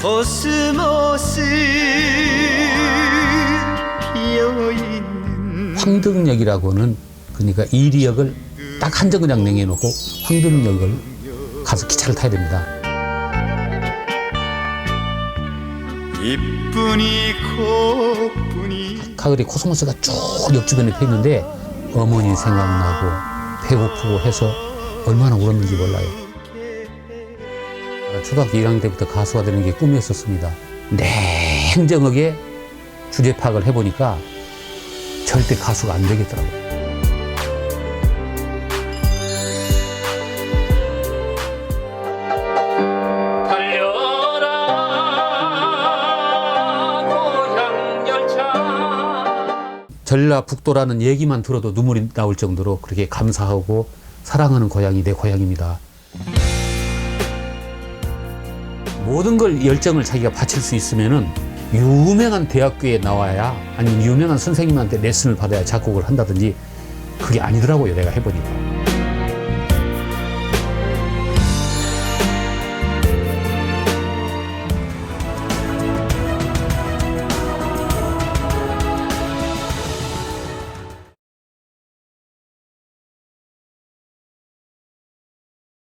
코스모스 피어있는 황등역이라고는 그러니까 이리역을 딱 한 정거장 냉해놓고 황등역을 가서 기차를 타야 됩니다. 이쁜이 코뿐이 가을에 코스모스가 쭉 옆주변에 펴 있는데 어머니 생각나고 배고프고 해서 얼마나 울었는지 몰라요. 초등학교 1학년 때부터 가수가 되는 게 꿈이었었습니다. 냉정하게 주제 파악을 해보니까 절대 가수가 안 되겠더라고요. 전라북도라는 얘기만 들어도 눈물이 나올 정도로 그렇게 감사하고 사랑하는 고향이 내 고향입니다. 모든 걸 열정을 자기가 바칠 수 있으면은 유명한 대학교에 나와야 아니면 유명한 선생님한테 레슨을 받아야 작곡을 한다든지 그게 아니더라고요 내가 해보니까